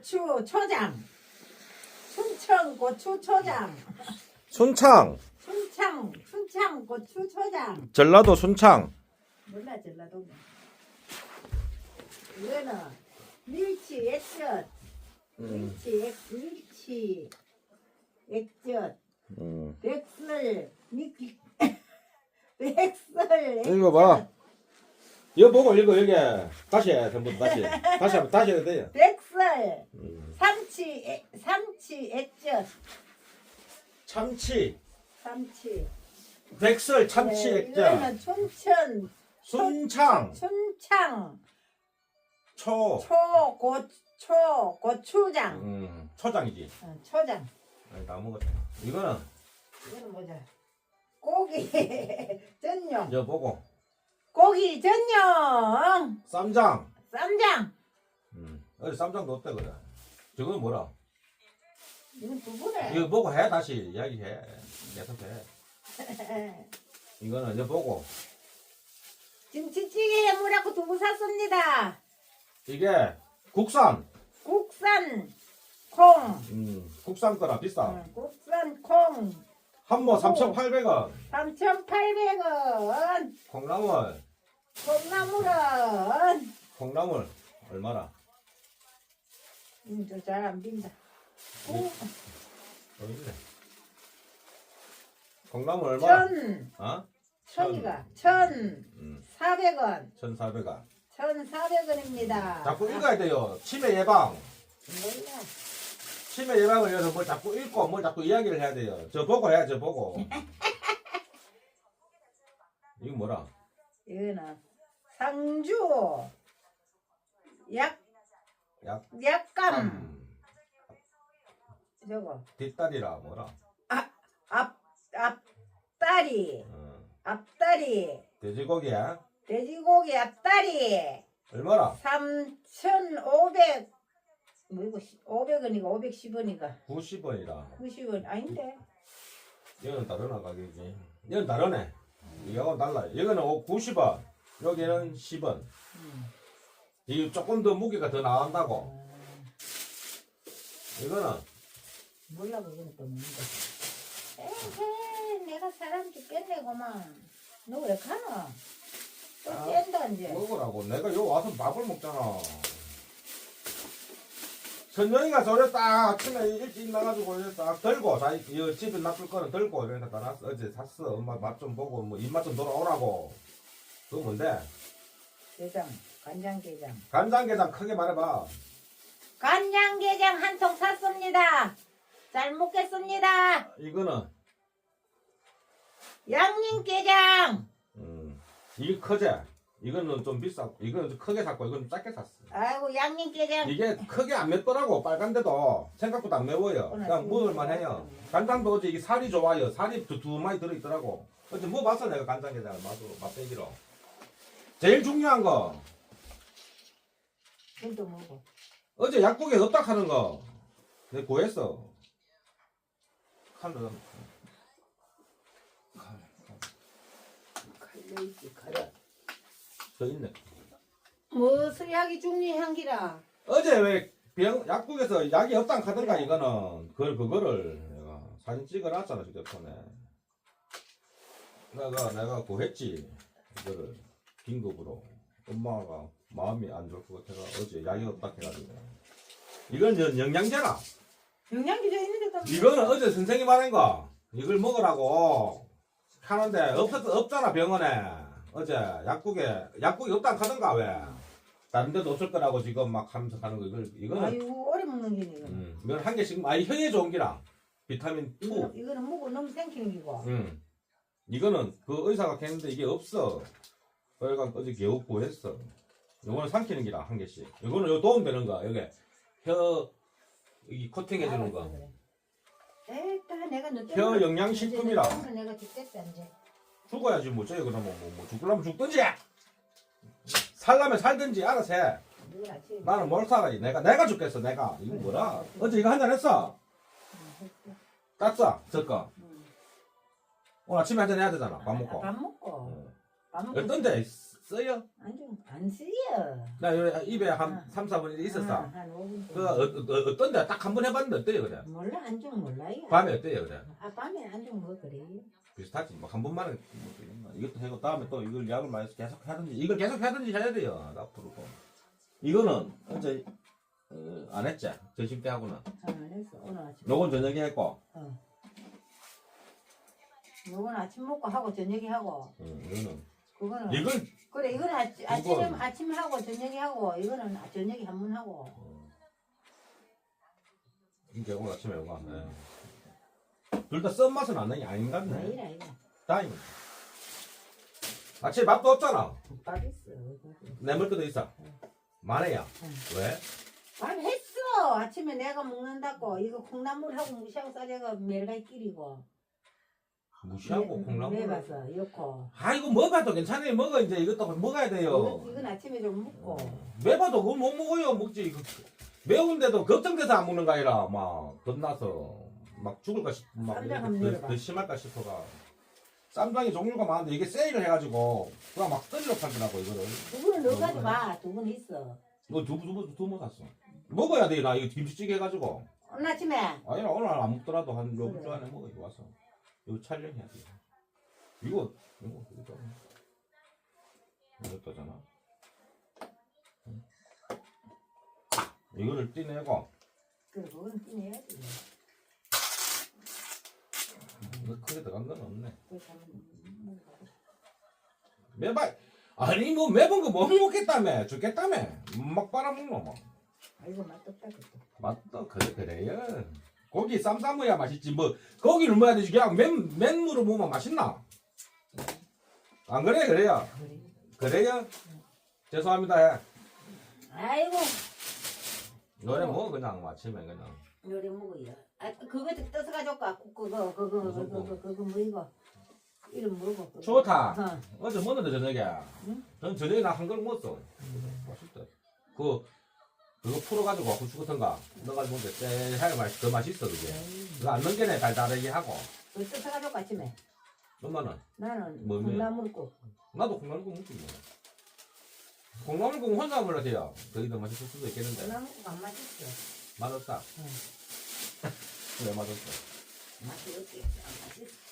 고추 초장. 춘천 고추 초장. 순창 춘창 춘창 고추 초장. 전라도 순창 몰라 전라도. 이거는 밀치 액젓. 음, 밀치 액 밀치 액젓. 음. 백설 미키 백설 읽어봐. 이거 보고 읽어 여기 다시 해 전부 다시 다시 하면 다시 해도 돼요 백 설 음. 삼치 액- 삼치 액젓. 참치. 삼치. 백설 참치 네, 액젓 이거는 춘천 순창. 춘창. 초. 초고 초 고추장. 음, 초장이지. 어, 초장. 아니, 다 먹었다. 이거는 이거는 뭐죠 고기 전용. 이거 보고. 고기 전용. 쌈장. 쌈장. 음. 어디 쌈장도 없대 그래. 저건 뭐라? 이건 두부래 이거 보고 해 다시. 이야기해. 계속 해 이거는 이거 보고. 김치찌개에 물하고 두부 샀습니다. 이게 국산. 국산 콩. 음, 국산 거라 비싸. 응, 국산 콩. 한모 3,800원. 3,800원. 콩나물. 콩나물은. 콩나물 얼마나 음, 잘안 빈다. 콩, 여기 있네. 콩나물 얼마나 천. 어? 천이가. 천. 음, 사백 원. 1,400원. 천 사백 원입니다. 자꾸 읽어야 돼요. 치매 예방. 몰라. 치매 예방을 위해서 뭘 자꾸 읽고 뭘 자꾸 이야기를 해야 돼요. 저 보고 해야 저 보고. 이거 뭐라? 이거는 상주. 약 약 약감 감 저거. 뒷다리라 뭐라? 앞 앞다리. 어, 앞다리. 돼지고기야? 돼지고기 앞다리. 얼마나? 3,500 뭐이고 500원이가 510원이가. 90원이라. 90원. 아닌데. 이거는 다르나 가격이? 이건 다르네. 이거하고 달라 이거는 90원. 여기는 10원 이 조금 더 무게가 더 나간다고. 이거는. 몰라 그거는 또 뭔데 에헤 내가 사람 죽겠네 고만. 너 왜 가노 또 아, 깬다 이제. 먹으라고. 내가 요 와서 밥을 먹잖아. 선영이가 저래 딱 아침에 일찍 나가지고 딱 들고 자기 이 집에 놔둘 거는 들고 이래서 따놨어 어제 샀어. 엄마 맛 좀 보고 뭐 입맛 좀 돌아오라고. 그거 뭔데 게장 간장게장. 간장게장 크게 말해봐. 간장게장 한 통 샀습니다. 잘 먹겠습니다. 이거는? 양념게장. 음 이게 크지? 이거는 좀 비싸고 이거는 좀 크게 샀고 이건 좀 작게 샀어. 아이고 양념게장. 이게 크게 안 맵더라고 빨간데도. 생각보다 안 매워요. 그냥 먹을만 해요. 간장도 어제 이게 살이 좋아요. 살이 두, 두 마리 들어있더라고. 어제 먹어봤어 내가 간장게장을 맛으로 맛배기로 제일 중요한 거. 그것도 먹어 어제 약국에 넣었다 하는 거. 내가 구했어. 칼로 칼로 있지 칼로 저 있네. 무슨 약이 중리 향기라. 어제 왜 병, 약국에서 약이 없당 하던가 이거는. 그걸 그거를 내가 사진 찍어놨잖아 휴대폰에. 내가 내가 구했지 이거를 긴급으로. 엄마가 마음이 안 좋을 것 같아서 어제 약이 없다 해가지고. 이건 연- 영양제라. 영양기저 있는데 또 이거는 어제 선생님 말한 거. 이걸 먹으라고. 하는데 없, 없잖아 병원에. 어제 약국에 약국이 없당 하던가 왜? 다른 데도 없을 거라고 지금 막 하면서 하는 거 이걸 이거는. 아이고 오래 먹는 게네 이거는. 음, 이건 한 개씩 아니 혀에 좋은 기라. 비타민 2 이거는, 이거는 먹고 너무 생기는 기고. 음. 이거는 그 의사가 했는데 이게 없어 그래가 어제 겨우 구했어. 요거는 삼키는 기라 한 개씩. 요거는 요 도움 되는 거 여기. 혀 여기 코팅 해주는 거. 내가 너혀 영양식품이라. 이제 너 때문에 내가 죽겠다 이제. 죽어야지 뭐 저기 그러면 뭐, 뭐 죽으려면 죽든지. 살려면 살든지 알아서 해. 아침에 나는 뭘 살아 내가 내가 죽겠어 내가. 이거 뭐라? 어제 이거 한잔 했어. 땄어. 저거. 응. 오늘 아침에 한잔 해야 되잖아 밥 먹고. 밥 먹고. 어. 어떤데 써요? 안좀 안 쓰여. 나 요- 입에 한 아. 3, 4분 있었어. 아, 한 5분. 그 어, 어, 어 떤데 딱 한 번 해봤는데 어때요 그래? 몰라 안좀 몰라요. 밤에 어때요 그래? 아 밤에 안좀 뭐 그래. 비슷하지 뭐 한 번만에 뭐 되겠나. 이것도 하고 다음에 또 이걸 약을 많이 해서 계속 하든지 이걸 계속 하든지 해야 돼요 앞으로 또 이거는 어제 어, 안 했지 점심 때 하고는 안 했어 오늘 아침. 요건 저녁에 했고 어. 요건 아침 먹고 하고 저녁에 하고 음, 이거는 그거는 이건 그래 이거는 아침 아침 이건- 아침 하고 저녁에 하고 이거는 아- 저녁에 한 번 하고. 이게 오늘 아침에 요거 둘다 썬맛은 안 나니 아닌 것 같네. 아니라 이거 다행이다 아침에 밥도 없잖아. 밥 있어. 내물때도 있어. 말해야. 응. 왜? 밥 했어. 아침에 내가 먹는다고. 이거 콩나물하고 무시하고 싸다가 매일갈 길이고. 무시하고 콩나물 매봐서 이렇고. 아이고 먹어도 괜찮아요 먹어 이제 이것도 먹어야 돼요 이건, 아침에 좀 먹고. 매봐도 그거 못 먹어요 먹지 이거 매운데도 걱정돼서 안 먹는 거 아니라 막 겁나서 막 죽을까 싶막 쌈장 한번 더. 더 심할까 싶어가 쌈장이 종류가 많은데 이게 세일을 해가지고 그냥 막 떨려 팔더라고 이거를 두부는 넣어가지고 봐. 두부는 있어. 너 두부 두부 두부 샀어 먹어야 돼나 이거 김치찌개 해가지고 오늘 아침에 아니라 오늘 안 먹더라도 한 요번 그래. 주 안에 먹어 이거 와서 이거 촬영해야 돼. 이거 이거 이거 이것도잖아. 응. 이거를 떼내고 그래 그건 띠내야지. 이거 크게 들어간 건 없네. 먹어봐. 매발 아니 뭐 매번 거못 먹겠다며. 죽겠다며. 막 빨아먹노 뭐. 아이고 맛없다 그것도. 맞다 그래 그래요 고기 쌈 싸먹어야 맛있지 뭐 고기를 먹어야 되지 그냥 맨 맨물을 먹으면 맛있나 안 그래 그래요 그래. 그래요 죄송합니다 아이고 노래 먹어 그냥 아침에 그냥 요리 먹어요. 아 그거 떠서 가져올까? 그거 그거 그거 무슨 거? 그거 그거 뭐 이거 이름 뭐고? 그거. 좋다 어. 어제 먹었는데 저녁에 응? 전 저녁에 나 한 그릇 먹었어 맛있다 그 그거 풀어가지고 후추 같은 거 넣어가지고 먹는데 쎄하게 맛있 더 맛있어 그게 그거 안 게네 달달하게 하고 떠서 가져올까 아침에? 엄마는 나는 뭐, 뭐? 콩나물국. 나도 콩나물국 먹지 뭐 콩나물국 혼자 먹어야 돼요 거기 더 맛있을 수도 있겠는데 콩나물국 안 맛있어. 맛없다 응. 그래 맛없어 맛이 없게 안 맛있어.